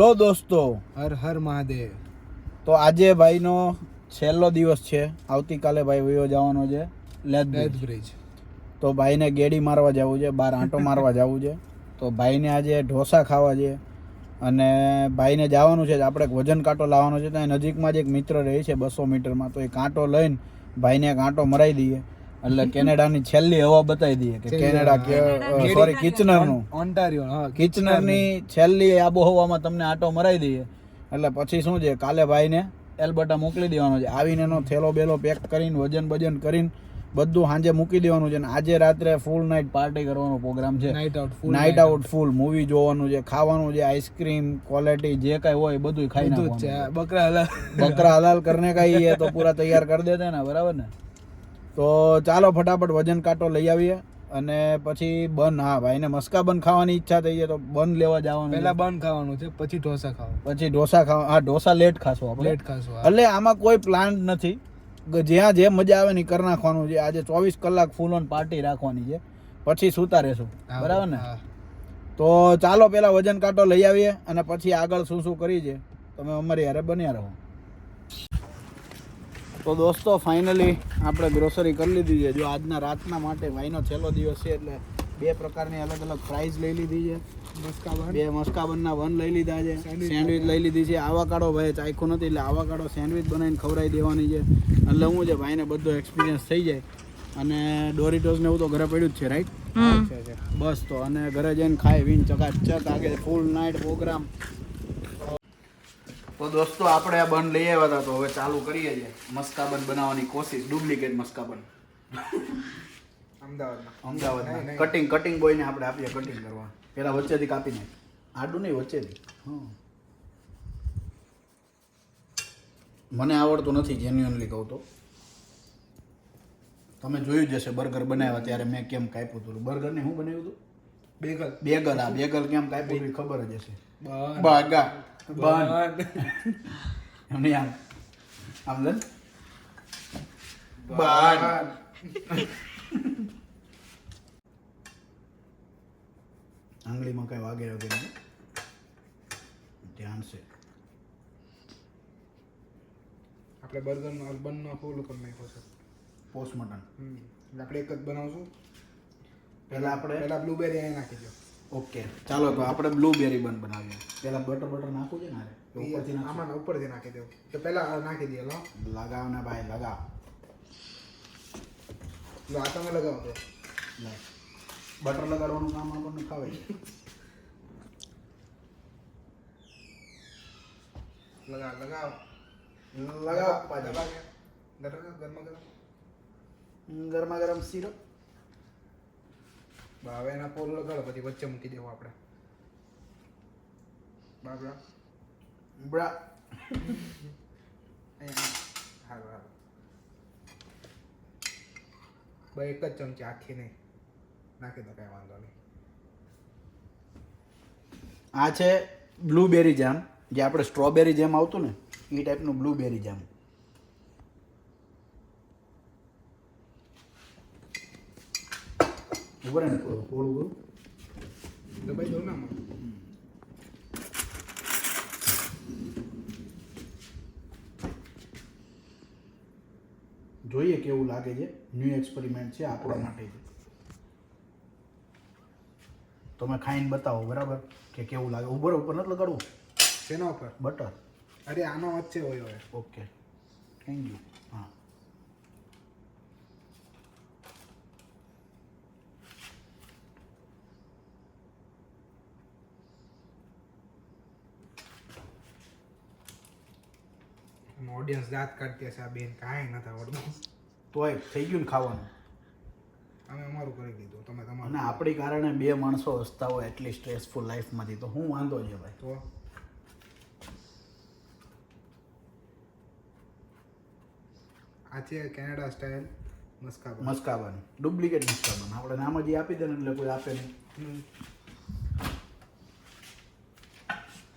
Hello દોસ્તો હર હર મહાદેવ. તો આજે ભાઈનો છેલ્લો દિવસ છે. આવતીકાલે ભાઈ વયો જવાનો છે લેદ ડેથ બ્રિજ. તો ભાઈને ગેડી મારવા જવું છે બાર આંટો મારવા જવું છે. તો ભાઈને આજે ઢોસા ખાવા છે અને ભાઈને જવાનું છે આપણે વજન કાંટો લાવવાનો છે. ત્યાં નજીકમાં જ એક મિત્ર રહે છે બસો મીટરમાં. તો એ કાંટો લઈને ભાઈને કાંટો મરાઈ દઈએ. એટલે કેનેડાની છેલ્લી હવા બતાવી દઈએ કે કેનેડા સોરી કિચનરનું. ઓન્ટારિયો હા કિચનરની છેલ્લી આબોહવામાં તમને આટો મરાઈ દઈએ. એટલે પછી શું છે કાલે ભાઈને એલબટા મોકલી દેવાનો છે. આવીને એનો થેલો બેલો પેક કરીને વજન બજન કરીને બધું સાંજે મૂકી દેવાનું છે. અને આજે રાત્રે ફૂલ નાઇટ પાર્ટી કરવાનો પ્રોગ્રામ છે. Night out full night out full movie જોવાનું છે ખાવાનું છે આઈસ્ક્રીમ ક્વોલિટી જે કાંઈ હોય બધું ખાઈ નાખવાનું બકરા હલાલ. બકરા હલાલ કરને કઈ તો પૂરા તૈયાર કરી દેતા ને બરાબર ને? તો ચાલો ફટાફટ વજન કાંટો લઈ આવીએ અને પછી બન હા ભાઈને મસ્કા બન ખાવાની ઈચ્છા થઈ છે તો બન લેવા જવાનું પહેલા બન બંધ ખાવાનું છે પછી ઢોસા ખાવા પછી ઢોસા ખાવા હા ઢોસા લેટ ખાશું આપણે. ખાશો ખાશું એટલે આમાં કોઈ પ્લાન નથી. જ્યાં જે મજા આવે ને કરી નાખવાનું છે. આજે ચોવીસ કલાક ફૂલ ઓન પાર્ટી રાખવાની છે. પછી સુતા રહેશું. બરાબર ને. તો ચાલો પેલા વજન કાંટો લઈ આવીએ અને પછી આગળ શું શું કરી છે તમે અમારી હારે બન્યા રહો. તો દોસ્તો ફાઇનલી આપણે ગ્રોસરી કરી લીધી છે. જો આજના રાતના માટે ભાઈનો છેલ્લો દિવસ છે એટલે બે પ્રકારની અલગ અલગ પ્રાઇઝ લઈ લીધી છે. બે મસ્કાબનના વન લઈ લીધા છે. સેન્ડવિચ લઈ લીધી છે. આવાકાડો ભાઈ ચાખ્યું નથી એટલે આવાકાડો સેન્ડવિચ બનાવીને ખવડાવી દેવાની છે. એટલે હું છે ભાઈને બધો એક્સપિરિયન્સ થઈ જાય. અને ડોરિટોસ ને એવું તો ઘરે પડ્યું જ છે રાઈટ. બસ તો અને ઘરે જઈને ખાઈ વીન ચકાચક આગળ ફૂલ નાઇટ પ્રોગ્રામ તો દોસ્તો આપણે આ બન લઈ આવ્યા હતા તો હવે ચાલુ કરીએ છીએ. મસ્કા બન બનાવવાની કોશિશ ડુપ્લિકેટ મસ્કા બન અમદાવાદમાં. અમદાવાદમાં. કટિંગ કટિંગ બોયને આપણે આપીએ કટિંગ કરવા પેલા વચ્ચેથી કાપી નાખ. આડું નહીં વચ્ચેથી. મને આવડતું નથી જેન્યુઅનલી કહું તો. તમે જોયું જ હશે બર્ગર બનાવ્યા ત્યારે મેં કેમ કાપ્યું હતું બર્ગરને શું બનાવ્યું હતું બેગલ. બેગલ આ બેગલ કેમ કાપ્યું ખબર જ હશે. બાગા બન. એમની આમ આમ લે બન આંગળીમાં કઈ વાગે વાગે નહીં ધ્યાન છે આપણે બર્ગરનો અર્બનનો ફૂલ કરી નાખ્યો છે પોસ્ટમોર્ટમ હમ. એટલે આપણે એક જ બનાવશું પહેલા આપણે પહેલા બ્લુબેરી અહીંયા નાખી દો ઓકે ચાલો તો આપણે બ્લુબેરી બન બનાવીએ પહેલા બટર બટર નાખવું છે ને હારે? કે ઉપરથી નાખશું? આમાં ઉપરથી નાખી દો તો પહેલા નાખી દઈએ લો લગાવ ને ભાઈ લગાવ લો આ તમે લગાવો તો લે. બટર લગાડવાનું કામ આપણને ફાવે છે લગાવ લગાવ લગાવ પાછળ. લગાવ ગરમ ગરમ ગરમ ગરમા ગરમ સિરપ બા હવે એના પોલ લગાડો પછી વચ્ચે મૂકી દેવો આપણે. બાબરા. બ્રા હાલો હાલો. બસ એક જ ચમચી આખી નહીં. નાખી દો કાંઈ વાંધો નહીં. આ છે બ્લુબેરી જામ. જે આપણે સ્ટ્રોબેરી જેમ આવતું ને એ ટાઈપનું બ્લુબેરી જામ. થોડું થોડું દબાઈ દો ને જોઈએ કેવું લાગે છે. ન્યૂ એક્સપેરિમેન્ટ છે આપણા માટે તમે ખાઈને બતાવો બરાબર? કે કેવું લાગે? ઉપર ઉપર નથી લગાડવું? શેના ઉપર? બટર અરે આનો વચ્ચે હોય હવે ઓકે થેન્ક યુ હા ઓડિયન્સ દાંત કાઢતી હશે આ બેન કાંઈ નથી આવડતું તોય થઈ ગયું ને ખાવાનું? અમે અમારું કરી દીધું. તમે અને તમારું આપણી કારણે બે માણસો હસતા હોય એટલી સ્ટ્રેસફુલ લાઈફમાંથી તો હું વાંધો છે ભાઈ? તો? આ છે Canada style maska bun maska bun duplicate maska bun આપણે નામ જ આપી દે ને એટલે કોઈ આપે નહીં.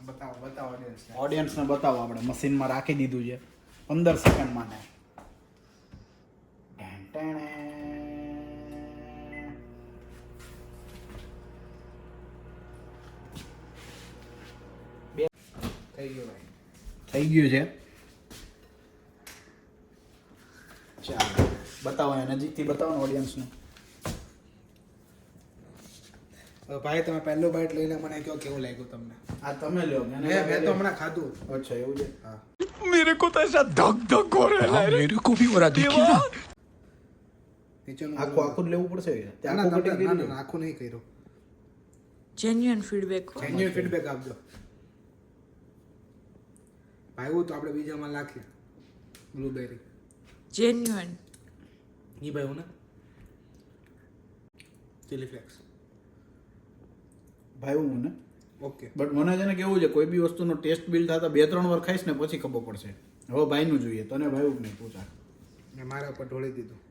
બતાવો બતાવો ઓડિયન્સ ઓડિયન્સને બતાવો આપણે. મશીનમાં રાખી દીધું છે. પંદર સેકન્ડ માટે. બે. થઈ ગયું ભાઈ. થઈ ગયું છે. ચાલો બતાવો એ નજીકથી બતાવો ને ઓડિયન્સને ભાઈ તમે પહેલો બાઈટ લઈને મને કહો કેવું લાગ્યું તમને? આ તમે લ્યો મેં મેં તો હમણાં ખાધું અચ્છા એવું છે હા मेरे को तो ऐसा धक धक हो रहा है मेरे को भी हो रहा देखिए ना નીચેનું આખું આખું જ લેવું પડશે કે? તે ના ના આખું ના, cutting ના, કરી ના, આખું નહીં કર્યું જેન્યુઅન ફીડબેક જેન્યુઅન ફીડબેક આપજો ભાઈ તો આપણે બીજામાં નાખીએ બ્લુબેરી જેન્યુઅન ઈ ભાઈ હું ને ચીલી ફ્લેક્સ ભાઈ હું ને ઓકે બટ મને છે ને કેવું છે કોઈ બી વસ્તુનો ટેસ્ટ બિલ થતા બે ત્રણ વાર ખાઈશ ને પછી ખબર પડશે. હવે ભાઈનું જોઈએ તને ભાઈ નહીં પૂછા ને મારા પર ઢોળી દીધું.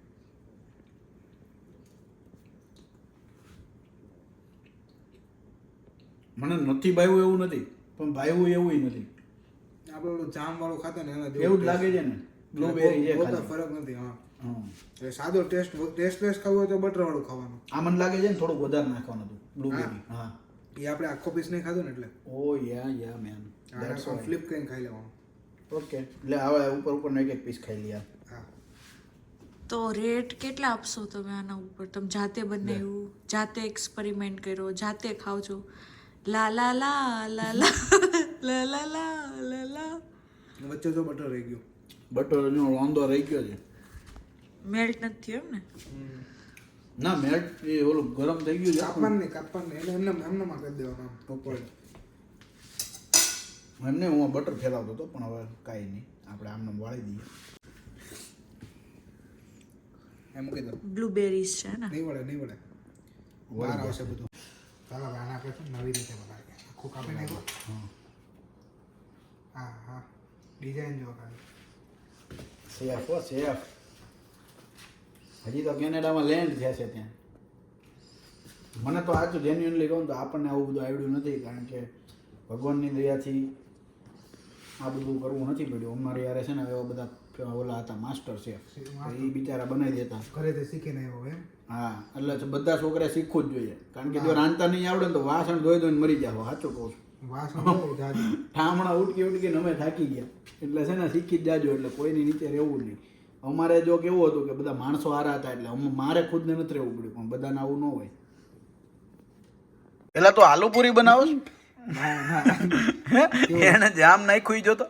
મને નથી ભાઈવું એવું નથી પણ ભાઈવું એવું નથી. આપણે ઓલું જામ વાળું ખાતા ને એના એવું જ લાગે છે ને બ્લુબેરી છે ફરક નથી હા. હમ. એ સાદો ટેસ્ટ ટેસ્ટલેસ ખાવું હોય તો બટર વાળું ખાવાનું. આ મને લાગે છે ને થોડુંક વધારે નાખવાનું હતું બ્લુબેરી હા. એ આપણે આખો પીસ નહીં ખાધો ને એટલે? ઓ યા યા મેન આના ફ્લિપ કરીને ખાઈ લેવાનું. ઓકે એટલે હવે ઉપર ઉપર એક એક પીસ ખાઈ લઈએ હા. તો રેટ કેટલા આપશો તમે આના ઉપર? તમે જાતે બનાવ્યું જાતે એક્સપેરિમેન્ટ કર્યો જાતે ખાવ છો લા લા લા લા લા લા લા લા લા. લા વચ્ચે તો બટર રહી ગયો. બટર નો વાંધો રહી ગયો છે. મેલ્ટ નથી થયો એમ ને ના મેલ્ટ એ ઓલું ગરમ થઈ ગયું છે. કાપવાનું નહીં કાપવાનું એટલે એમને એમને માં કરી દેવાનું આમ પકોડી એમને હું બટર ફેલાવતો હતો પણ હવે કાંઈ નહીં. આપણે આમને વાળી દઈએ. એમ મૂકી દો. બ્લુબેરીઝ છે ને? નહીં વળે નહીં વળે બહાર આવશે બધું. ચાલો આના આપણે છે નવી રીતે બનાવીએ. આખું કાપી નાખો. હા. હા ડિઝાઇન જો કાઢી. સેફ હો સેફ હજી તો કેનેડામાં લેન્ડ થયા છે ત્યાં. મને તો આજુ જેન્યુઅનલી કહું તો આપણને આવું બધું આવડ્યું નથી કારણ કે ભગવાનની દયાથી આ બધું કરવું નથી પડ્યું. અમારે યારે છે ને એવા બધા ઓલા હતા માસ્ટર છે. એ બિચારા બનાવી દેતા. ઘરેથી શીખીને આવ્યો એમ? હા એટલે બધા છોકરા શીખવું જ જોઈએ. કારણ કે જો રાંધતા નહીં આવડે ને તો વાસણ ધોઈ ધોઈને મરી જાવ સાચું કહું છું. વાસણ. ઠામણા ઉટકી ઉટકીને અમે થાકી ગયા. એટલે છે ને શીખી જ જાજો એટલે કોઈની નીચે રહેવું નહીં. અમારે જો કેવું હતું કે બધા માણસો હારા હતા એટલે મારે ખુદને નથી રહેવું પડ્યું પણ બધાને આવું ન હોય. પેલા તો આલુપુરી બનાવો બનાવો એને જામ નાખ્યું જો તો.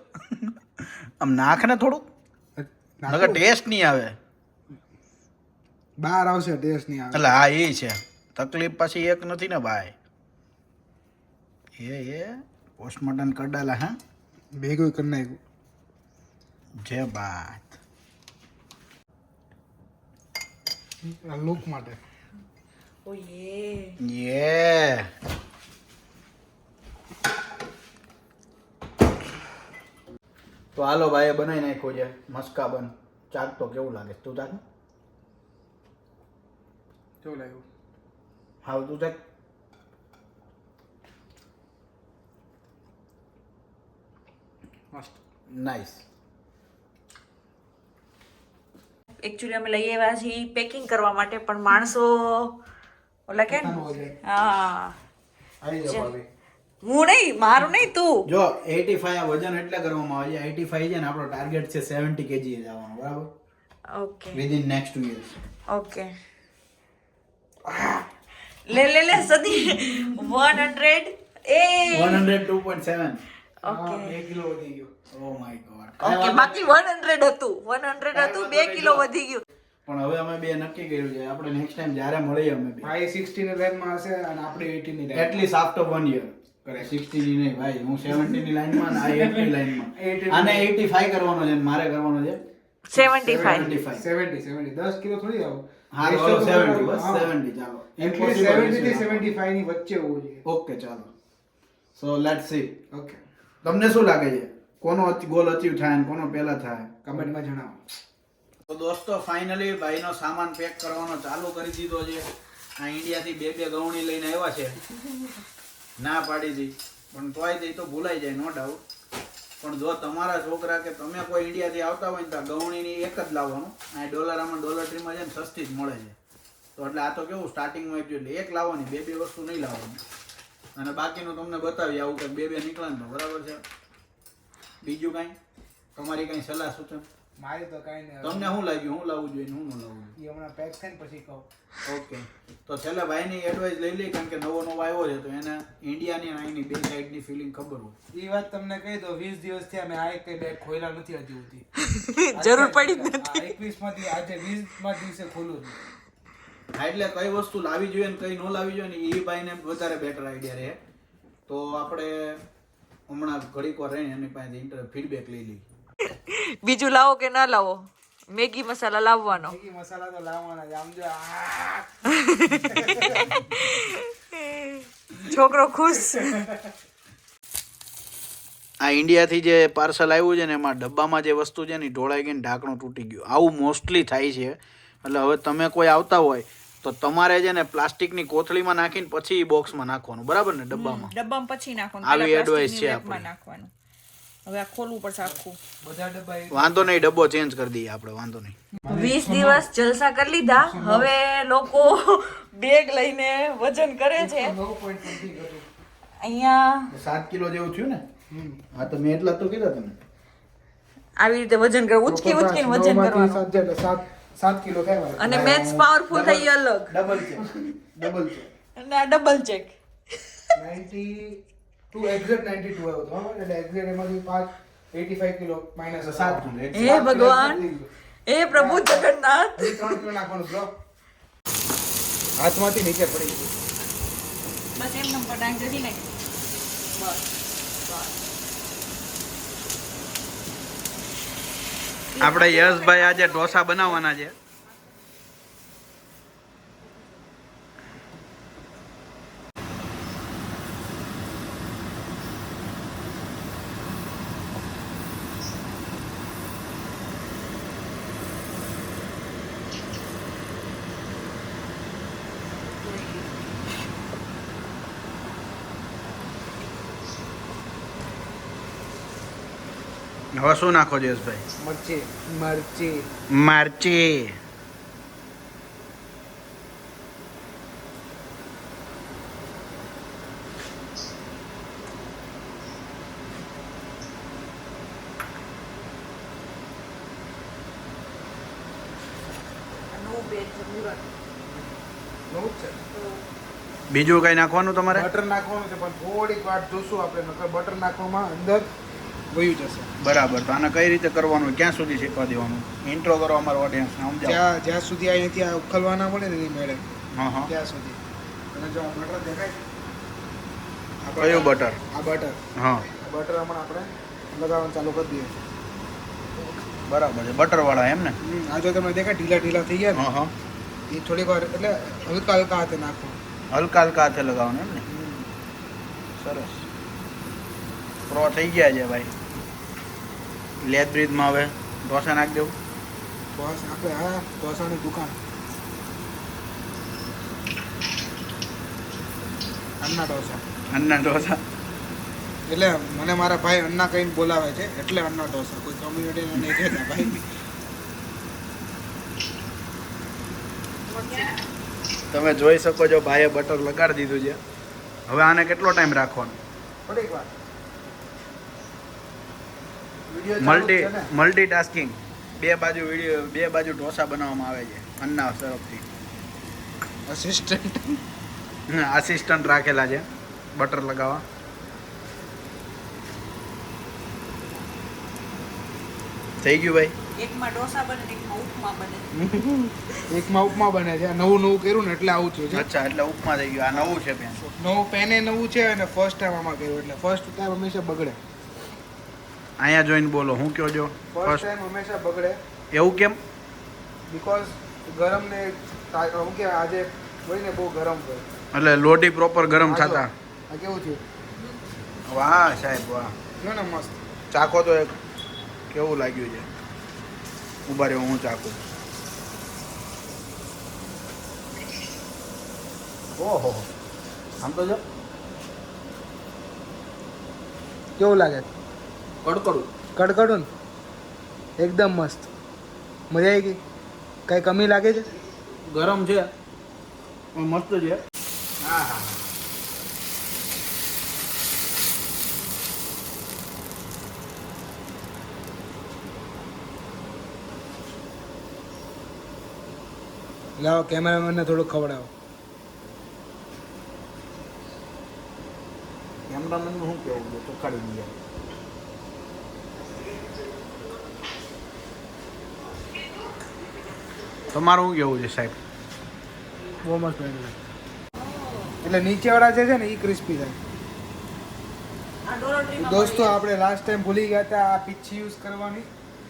આમ નાખ ને થોડુંક. નકર ટેસ્ટ નહીં આવે. બહાર આવશે ટેસ્ટ નહીં આવે. એટલે હા એ છે. તકલીફ પછી એક નથી ને ભાઈ. એ એ. પોસ્ટમોર્ટમ કડાલા હા? ભેગું કરી નાખ્યું. જે બાત. આ લુક માટે. ઓ યે યે તો હાલો એ બનાવી નાખ્યો છે મસ્કા બન. ચાક તો કેવું લાગે? તું ચાક કેવું લાગ્યું? હાવ તું ચાક મસ્ત. નાઈસ એકચ્યુઅલી અમે લઈ આવ્યા છીએ પેકિંગ કરવા માટે પણ માણસો ઓલા કે. હા. હું નહીં મારું નહીં તું. જો 85 આ વજન એટલે કરવામાં આવે છે. 85 છે ને આપણો ટાર્ગેટ છે 70 કેજી જવાનો બરાબર? Okay. Within next 2 years okay. લે લે લે સદી. 100 એ. 102.7 ઓકે 2 કિલો વધી ગયો. ઓ માય ગોડ ઓકે બાકી 100 હતું. 100 હતું 2 કિલો વધી ગયું. પણ હવે અમે બે નક્કી કર્યું છે આપણે નેક્સ્ટ ટાઈમ જ્યારે મળીએ અમે બે. ભાઈ સિક્સટી ની લાઈનમાં હશે અને આપણે 80 ની લાઈન એટલીસ્ટ આફ્ટર 1 યર કરે 60 ની નહીં ભાઈ હું 70 ની લાઈનમાં આ 80 ની લાઈનમાં. આને 85 કરવાનો છે અને મારે કરવાનો છે? 75 75 સેવન્ટી સેવન્ટી દસ કિલો થોડી આવો. હા તો 70 બસ 70 ચાલો. એટલીસ્ટ સેવન્ટી થી સેવન્ટી ફાઈવની વચ્ચે હોવું જોઈએ. ઓકે ચાલો. સો લેટ્સ સી ઓકે તમને શું લાગે છે? કોનો ગોલ અચીવ થાય અને કોનો પહેલા થાય? કમેન્ટમાં જણાવો. તો દોસ્તો ફાઇનલી ભાઈનો સામાન પેક કરવાનો ચાલુ કરી દીધો છે. આ ઇન્ડિયાથી બે બે ગવણી લઈને આવ્યા છે. ના પાડી હતી પણ તોય તે તો ભૂલાઈ જાય નો ડાઉટ પણ જો તમારા છોકરા કે તમે કોઈ ઇન્ડિયાથી આવતા હોય ને તો ગવણીની એક જ લાવવાનું. આ ડોલર આમાં ડોલર ટ્રીમાં છે ને સસ્તી જ મળે છે. તો એટલે આ તો કેવું સ્ટાર્ટિંગમાં એક લાવવાની, બે બે વસ્તુ નહીં લાવવાની. અને બાકીનું તમને બતાવી આવું કે બે બે નીકળે બરાબર છે. બીજું કાંઈ? તમારી કાંઈ સલાહ સૂચન મારી તો કાંઈ નહીં. તમને શું લાગ્યું? શું લાવવું જોઈએ હું શું ન લાવવું એ હમણાં પેક થાય પછી કહું. ઓકે. તો છેલ્લે ભાઈની એડવાઇસ લઈ લઈ કારણ કે નવો નવો આવ્યો છે તો એને ઇન્ડિયાની અને અહીંની બે સાઈડની ફિલિંગ ખબર હોય. એ વાત તમને કહી દો વીસ દિવસથી અમે આ એક બેગ ખોયલા નથી હજી સુધી. જરૂર પડી જ નથી. એકવીસ આજે વીસમાં દિવસે ખોલું છું. હા એટલે કઈ વસ્તુ લાવી જોઈએ ને કઈ ન લાવી જોઈએ ને એ ભાઈને વધારે બેટર આઈડિયા રહે. તો આપણે હમણાં ઘડીક વાર રહીને એની પાસે ઇન્ટર ફીડબેક લઈ લઈ બીજું લાવો કે ના લાવો? મેગી મસાલા લાવવાનો. મેગી મસાલા તો લાવવાના છે આમ જો છોકરો ખુશ. આ ઇન્ડિયાથી જે પાર્સલ આવ્યું છે ને એમાં ડબ્બામાં જે વસ્તુ છે ને ઢોળાઈ ગઈ ને ઢાંકણું તૂટી ગયું. આવું મોસ્ટલી થાય છે. એટલે હવે તમે કોઈ આવતા હોય તો તમારે છે ને પ્લાસ્ટિકની કોથળીમાં નાખીને પછી બોક્સમાં નાખવાનું બરાબર ને? ડબ્બામાં? ડબ્બામાં પછી નાખવાનું. આવી એડવાઇસ છે આપણે. નાખવાનું. હવે આ ખોલવું પડશે આખું. બધા ડબ્બા વાંધો નહીં ડબ્બો ચેન્જ કરી દઈએ આપણે વાંધો નહીં. વીસ દિવસ જલસા કરી લીધા. હવે લોકો બેગ લઈને વજન કરે છે. અહીંયા સાત કિલો જેવું થયું ને? હા તો મેં એટલા તો કીધા તમે આવી રીતે વજન કરે ઉચકી ઉચકીને વજન કરવાનું. સાત કિલો થાય અને મેથ્સ પાવરફુલ થઈ અલગ. ડબલ ચેક ડબલ ચેક અને આ ડબલ ચેક 92 એક્ઝેક્ટ 92 આવ્યો બરાબર એટલે એક્ઝેક્ટ એમાંથી પાંચ 85 કિલો માઇનસ સાત કિલો હે ભગવાન. એ પ્રભુ જગન્નાથ. હજી ત્રણ કિલો નાખવાનું બ્રો હાથમાંથી નીચે પડી ગયું. બસ એમ નંબર ડાંગ જતી નહીં આપણે યશભાઈ આજે ઢોસા બનાવવાના છે. હવે શું નાખો જયેશભાઈ યશભાઈ મરચી. મરચી. માર્ચી બીજું કઈ નાખવાનું તમારે? બટર નાખવાનું છે પણ થોડીક વાર જોશું આપણે નકર બટર નાખવામાં અંદર વયું જશે બરાબર તો આને કઈ રીતે કરવાનું ક્યાં સુધી શીખવા દેવાનું? ઇન્ટ્રો કરો અમારો ઓડિયન્સ સમજાવો જ્યાં જ્યાં સુધી અહીંથી આ ઉખલવાના મળે ને એની મેળે. હા હા. ત્યાં સુધી. અને જો આ બટર દેખાય? કયું બટર આ બટર હા. બટર હમણાં આપણે લગાવવાનું ચાલુ કરી દઈએ. બરાબર છે બટર વાળા એમ ને? આ જો તમને દેખાય ઢીલા ઢીલા થઈ ગયા ને? એ થોડીક વાર એટલે હલકા હલકા હાથે નાખો હલકા હલકા હાથે લગાવવાનું એમ ને? સરસ. પ્રો થઈ ગયા છે ભાઈ. લેદ બ્રિજમાં હવે. ઢોસા નાખી દેવું. ઢોસ આપણે હા ઢોસાની દુકાન. અન્ના ઢોસા. અન્ના ઢોસા. એટલે મને મારા ભાઈ અન્ના કહીને બોલાવે છે એટલે અન્ના ઢોસા. કોઈ કમ્યુનિટી નહીં કહેતા ભાઈ. તમે જોઈ શકો છો ભાઈએ બટર લગાડી દીધું છે. હવે આને કેટલો ટાઈમ રાખવાનો? થોડીક વાર મલ્ટી ટાસ્કિંગ બે બાજુ વીડિયો બે બાજુ ઢોસા બનાવવામાં આવે છે અન્ના તરફથી. અસિસ્ટન્ટ આસિસ્ટન્ટ રાખેલા છે બટર લગાવવા. થઈ ગયું ભાઈ? એકમાં ડોસા બને એકમાં ઉપમા બને. એકમાં ઉપમા બને છે. નવું નવું કર્યું ને એટલે આવું થયું છે. અચ્છા એટલે ઉપમા થઈ ગયું. આ નવું છે પેન નવું પેને નવું છે અને ફર્સ્ટ ટાઈમ આમાં કર્યું. એટલે ફર્સ્ટ ટાઈમ હંમેશા બગડે. અહીંયા જોઈને બોલો હું કયો છો? ફર્સ્ટ ટાઈમ હંમેશા બગડે. એવું કેમ? બીકોઝ ગરમ ને હું કે આજે હોય ને બહુ ગરમ હોય. એટલે લોટી પ્રોપર ગરમ થતા. આ કેવું થયું વાહ સાહેબ વાહ. ના ને મસ્ત. ચાખો તો એક. કેવું લાગ્યું છે? ઊભા રહ્યો હું ચાખું. ઓહો આમ તો જો. કેવું લાગે? કડકડું. કડકડું એકદમ મસ્ત. મજા આવી ગઈ? કાંઈ કમી લાગે છે? ગરમ છે. મસ્ત છે. હા હા. લાવો કેમેરામેનને થોડું ખવડાવો. કેમેરામેન શું કેવું તો કાઢી દીધા તમારું શું કેવું છે સાહેબ? બહુ મસ્ત બન્યું એટલે નીચેવાળા જે છે ને એ ક્રિસ્પી થાય. દોસ્તો આપણે લાસ્ટ ટાઈમ ભૂલી ગયા હતા આ પીછી યુઝ કરવાની.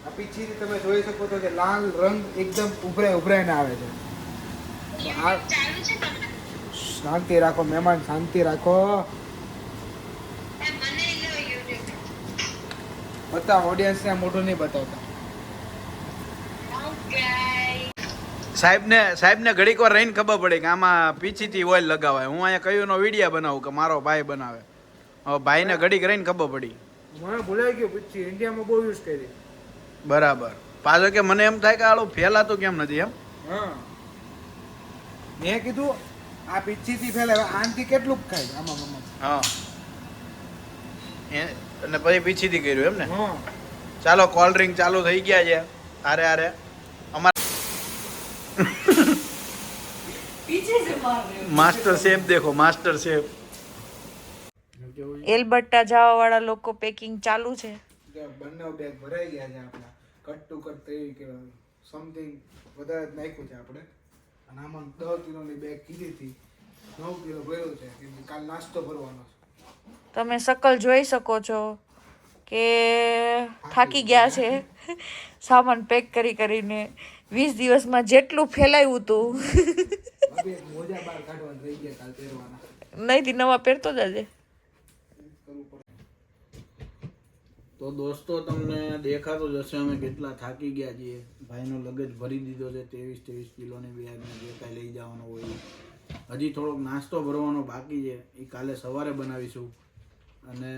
આ પીછીથી તમે જોઈ શકો છો કે લાલ રંગ એકદમ ઉભરાય ઉભરાઈને આવે છે. આ શાંતિ રાખો મહેમાન શાંતિ રાખો. બતાવો ઓડિયન્સને મોઢું નહીં બતાવતા. સાહેબને સાહેબને ઘડીક વાર રહીને ખબર પડે કે આમાં પીછીથી ઓઇલ લગાવાય. હું અહીંયા કયું નો વીડિયો બનાવું કે મારો ભાઈ બનાવે. હવે ભાઈને ઘડીક રહીને ખબર પડી. મને ભૂલાઈ ગયું પીછી ઇન્ડિયામાં બહુ યુઝ કરી. બરાબર. પાછો કે મને એમ થાય કે આલો ફેલાતું કેમ નથી એમ? હા. મેં કીધું આ પીછીથી ફેલાય આનથી કેટલું ખાય? આમાં મમ્મી હા. અને પછી પીછીથી કર્યું એમ ને? ચાલો કોલ્ડ ડ્રિંક ચાલુ થઈ ગયા છે. આરે આરે અમારા માસ્ટર શેફ દેખો માસ્ટર શેફ એલબટ્ટા જવા વાળા લોકો પેકિંગ ચાલુ છે. બંને બેગ ભરાઈ ગયા છે આપણા. કટ ટુ કટ થઈ કે સમથિંગ વધારે જ નાખ્યું છે આપણે. અને આમાં દસ કિલોની બેગ કીધી હતી. નવ કિલો ભર્યો છે. કાલ નાસ્તો ભરવાનો છે. તમે શકલ જોઈ શકો છો કે થાકી ગયા છે. સામાન પેક કરી કરીને વીસ દિવસમાં જેટલું ફેલાયું હતું. નહીં મોજા બહાર ગયા કાલ પહેરવાના. નહીંથી નવા પહેરતો જજે તો દોસ્તો તમને દેખાતું જ હશે અમે કેટલા થાકી ગયા છીએ. ભાઈનો લગજ ભરી દીધો છે ત્રેવીસ ત્રેવીસ કિલોની બેગને જે કાંઈ લઈ જવાનો હોય હજી થોડોક નાસ્તો ભરવાનો બાકી છે એ કાલે સવારે બનાવીશું. અને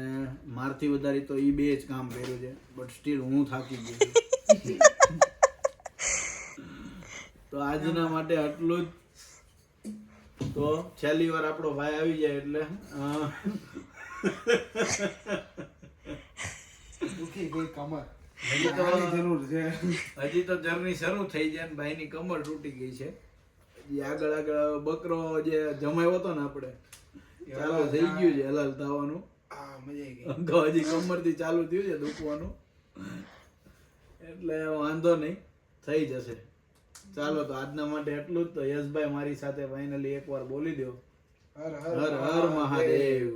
મારથી વધારે તો એ બે જ કામ કર્યું છે બટ સ્ટીલ હું થાકી ગયો છું. તો આજના માટે આટલું જ. તો છેલ્લી વાર આપણો ભાઈ આવી જાય એટલે દુખી ગઈ કમર. હજી તો જરૂર છે. હજી તો જર્ની શરૂ થઈ જાય ને ભાઈની કમર તૂટી ગઈ છે. હજી આગળ આગળ બકરો જે જમાયો હતો ને આપણે ચાલુ થઈ ગયું છે હલાલ થવાનું. હજી કમરથી ચાલુ થયું છે દુખવાનું. એટલે વાંધો નહીં થઈ જશે. ચાલો તો આજના માટે એટલું જ તો યશભાઈ મારી સાથે ફાઇનલી એકવાર બોલી દો હર હર હર મહાદેવ.